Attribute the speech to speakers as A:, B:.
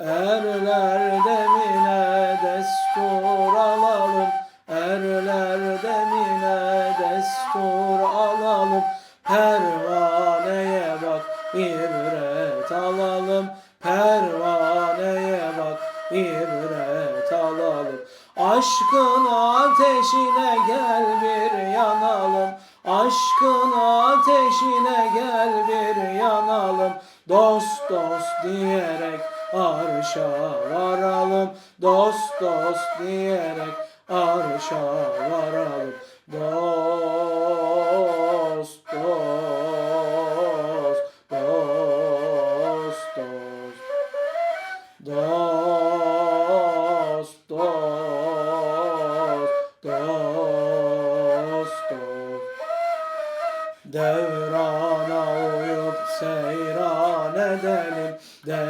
A: Erler demine destur alalım. Erler demine destur alalım. Pervaneye bak ibret alalım. Pervaneye bak ibret alalım. Aşkın ateşine gel bir yanalım. Aşkın ateşine gel bir yanalım. Dost dost diyerek arşa varalım Dost dost diyerek arşa varalım Dost dost dost dost Dost dost dost dost. Devrana uyup seyran edelim Dev